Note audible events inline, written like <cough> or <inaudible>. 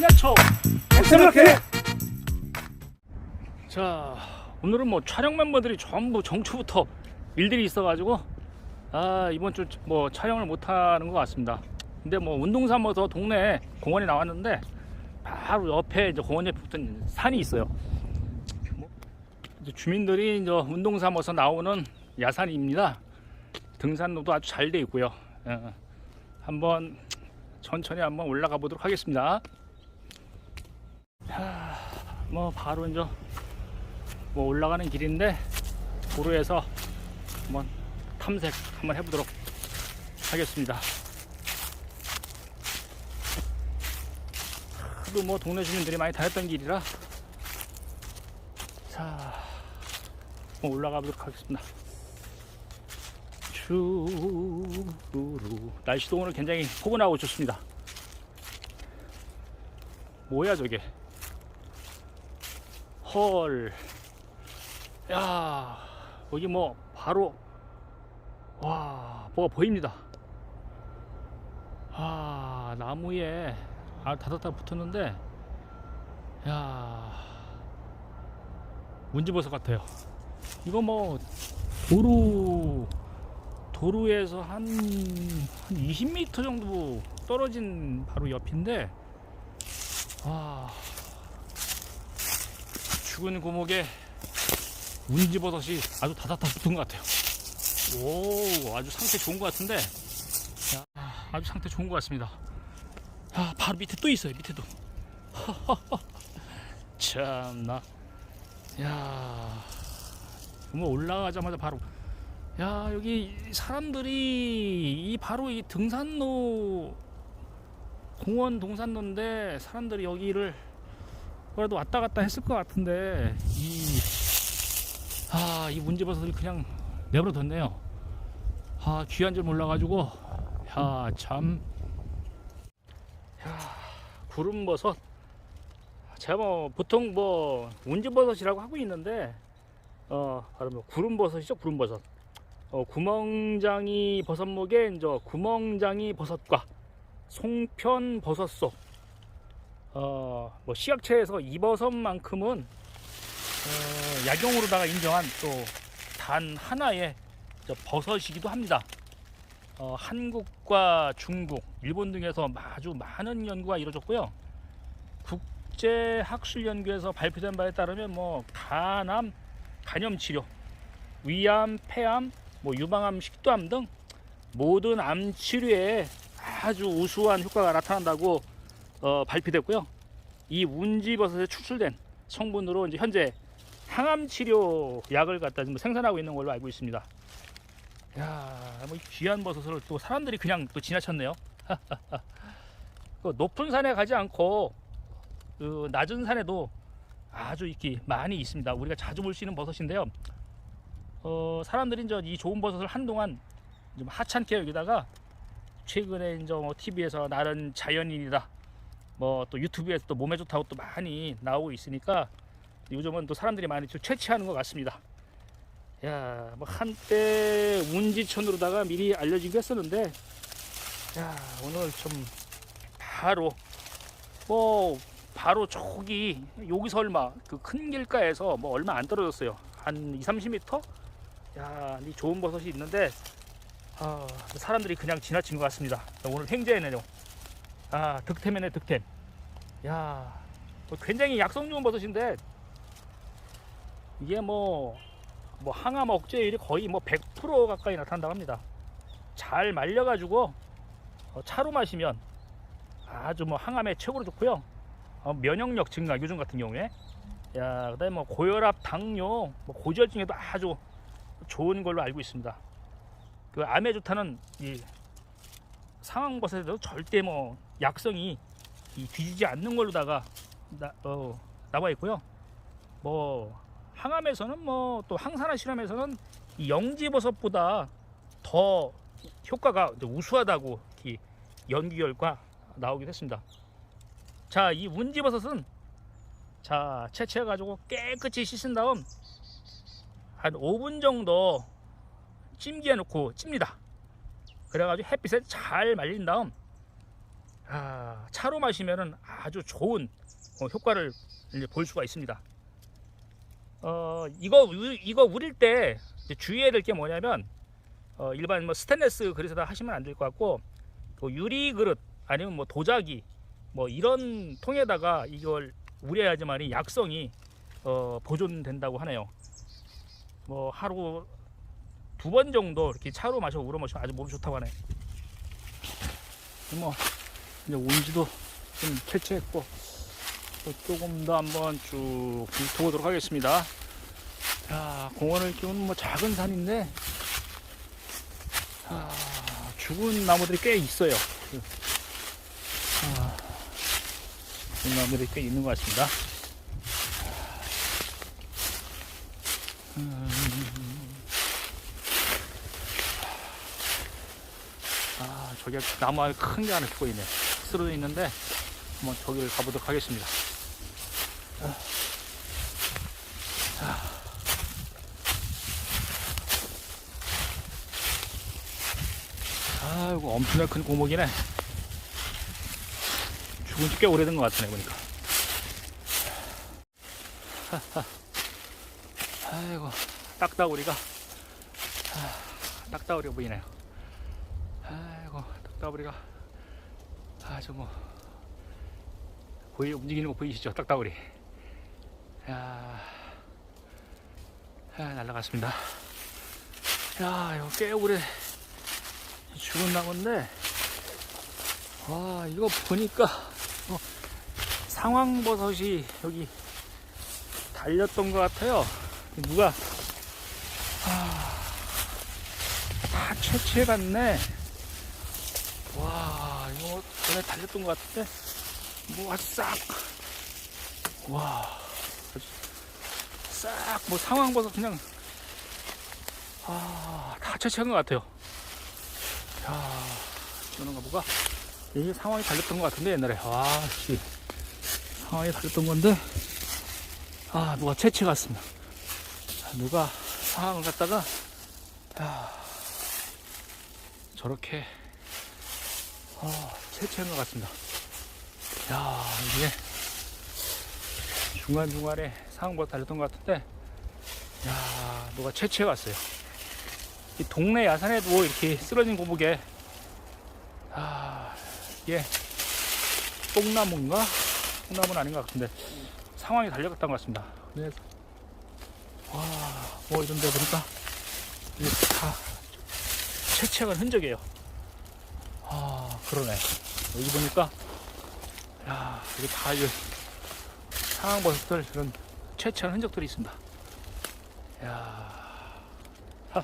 참여초 엑스마켓 자 오늘은 뭐 촬영 멤버들이 전부 정초부터 일들이 있어가지고 아 이번 주 뭐 촬영을 못하는 것 같습니다. 근데 뭐 운동 삼아서 동네 공원에 나왔는데 바로 옆에 이제 공원 옆에 붙은 산이 있어요. 뭐 이제 주민들이 이제 운동 삼아서 나오는 야산입니다. 등산로도 아주 잘 돼 있고요. 예, 한번 천천히 한번 올라가 보도록 하겠습니다 하, 뭐 바로 이제 뭐 올라가는 길인데 도로에서 한번 탐색 한번 해보도록 하겠습니다. 하도 뭐 동네 주민들이 많이 다녔던 길이라 자 한번 올라가 보도록 하겠습니다. 슈루루 날씨도 오늘 굉장히 포근하고 좋습니다. 뭐야 저게? 헐. 야, 여기 뭐 바로 와, 뭐가 보입니다. 아, 나무에 아 다닥다닥 붙었는데 야. 문지버섯 같아요. 이거 뭐 도로 도로에서 한, 한 20m 정도 떨어진 바로 옆인데 와 죽은 고목에 운지버섯이 아주 다닥다닥 붙은 것 같아요. 오, 아주 상태 좋은 것 같은데. 야, 아주 상태 좋은 것 같습니다. 아, 바로 밑에 또 있어요. 밑에도. <laughs> 참나. 야, 뭐 올라가자마자 바로. 야, 여기 사람들이 이 바로 이 등산로 공원 동산로인데 사람들이 여기를 그래도 왔다 갔다 했을 것 같은데 이 아, 이 문제버섯을 그냥 내버려 뒀네요. 아, 귀한 줄 몰라가지고, 야, 참. 야, 구름버섯. 제가 뭐, 보통 뭐, 운지버섯이라고 하고 있는데, 어, 바로 뭐, 구름버섯이죠, 구름버섯. 어, 구멍장이 버섯목에, 이제, 구멍장이 버섯과 송편 버섯속. 어, 뭐, 시약체에서 이 버섯만큼은 어, 약용으로다가 인정한 또 단 하나의 저 버섯이기도 합니다. 어, 한국과 중국, 일본 등에서 아주 많은 연구가 이루어졌고요. 국제학술연구에서 발표된 바에 따르면 뭐 간암, 간염 치료, 위암, 폐암, 뭐 유방암, 식도암 등 모든 암 치료에 아주 우수한 효과가 나타난다고 어, 발표됐고요. 이 운지버섯에 추출된 성분으로 이제 현재 항암 치료 약을 갖다 지금 생산하고 있는 걸로 알고 있습니다. 야, 뭐이 귀한 버섯을 또 사람들이 그냥 또 지나쳤네요. <laughs> 그 높은 산에 가지 않고 그 낮은 산에도 아주 이렇게 많이 있습니다. 우리가 자주 볼 수 있는 버섯인데요. 어, 사람들이 이제 이 좋은 버섯을 한동안 좀 하찮게 여기다가 최근에 이제 뭐 TV에서 나른 자연인이다. 뭐 또 유튜브에서 또 몸에 좋다고 또 많이 나오고 있으니까 요즘은 또 사람들이 많이 좀 채취하는 것 같습니다. 야, 뭐 한때 운지천으로다가 미리 알려지기도 했었는데, 야, 오늘 좀 바로 뭐 바로 저기 여기서 얼마 그 큰 길가에서 뭐 얼마 안 떨어졌어요. 한 2, 30m? 야, 이 좋은 버섯이 있는데 아, 사람들이 그냥 지나친 것 같습니다. 오늘 행제에는요. 아, 득템이네 득템. 야, 뭐 굉장히 약성 좋은 버섯인데 이게 뭐, 뭐 항암 억제율이 거의 뭐 100% 가까이 나타난다고 합니다. 잘 말려가지고 어, 차로 마시면 아주 뭐 항암에 최고로 좋고요. 어, 면역력 증가 요즘 같은 경우에 야 그다음에 뭐 고혈압, 당뇨, 뭐 고지혈증에도 아주 좋은 걸로 알고 있습니다. 그 암에 좋다는 이 상황버섯에도 절대 뭐 약성이 이 뒤지지 않는 걸로다가 나, 어, 나와 있고요. 뭐 항암에서는 뭐 또 항산화 실험에서는 이 영지버섯보다 더 효과가 우수하다고 이 연구 결과 나오기도 했습니다. 자, 이 운지버섯은 자 채취해 가지고 깨끗이 씻은 다음 한 5분 정도 찜기에 놓고 찝니다. 그래가지고 햇빛에 잘 말린 다음 아, 차로 마시면은 아주 좋은 어, 효과를 볼 수가 있습니다. 어, 이거 우- 이거 우릴 때 주의해야 될 게 뭐냐면 어, 일반 뭐 스테인레스 그릇에다 하시면 안 될 것 같고 그 유리 그릇 아니면 뭐 도자기 뭐 이런 통에다가 이걸 우려야지만이 약성이 어, 보존된다고 하네요. 뭐 하루 두 번 정도 이렇게 차로 마셔 우려 마시면 아주 몸 좋다고 하네. 뭐 이제 온지도 좀 캐치했고 또 조금 더 한번 쭉 훑어보도록 하겠습니다. 자, 공원을 키우는 뭐 작은 산인데 아, 죽은 나무들이 꽤 있어요. 그, 아, 죽은 나무들이 꽤 있는 것 같습니다. 아, 저기 나무 큰게 하나 보이네. 쓰러져 있는데 한번 저기를 가보도록 하겠습니다. 아이고 엄청나게 큰 고목이네. 죽은 지 꽤 오래된 것 같으네 보니까. <laughs> 아이고 딱따구리가 아, 딱따구리가 보이네요. 딱따구리가 아주 뭐 보이 움직이는 거 보이시죠? 딱따구리. 야, 아, 날라갔습니다. 야, 이거 꽤 오래 죽은 나무인데, 와, 이거 보니까 어, 상황버섯이 여기 달렸던 것 같아요. 누가 아, 다 채취해갔네. 와, 이거 전에 달렸던 것 같은데. 뭐가 싹, 와, 싹, 뭐 상황 봐서 그냥, 아, 다 채취한 것 같아요. 야, 이런가 보가. 이게 상황이 달렸던 것 같은데, 옛날에. 와, 씨. 상황이 달렸던 건데, 아, 누가 채취해 갔습니다. 누가 상황을 갖다가, 야, 저렇게, 아, 채취한 것 같습니다. 야 이게 중간중간에 상황보다 달렸던 것 같은데 야 누가 채취해 갔어요 이 동네 야산에도 이렇게 쓰러진 고목에 아 이게 뽕나무인가? 뽕나무는 아닌 것 같은데 상황이 달려갔던 것 같습니다 그래서 와 뭐 이런 데 보니까 이게 다 채취한 흔적이에요 아 그러네. 여기 보니까 야, 이게 다 이거 상황버섯들 이런 채취한 흔적들이 있습니다. 야, <laughs> 자,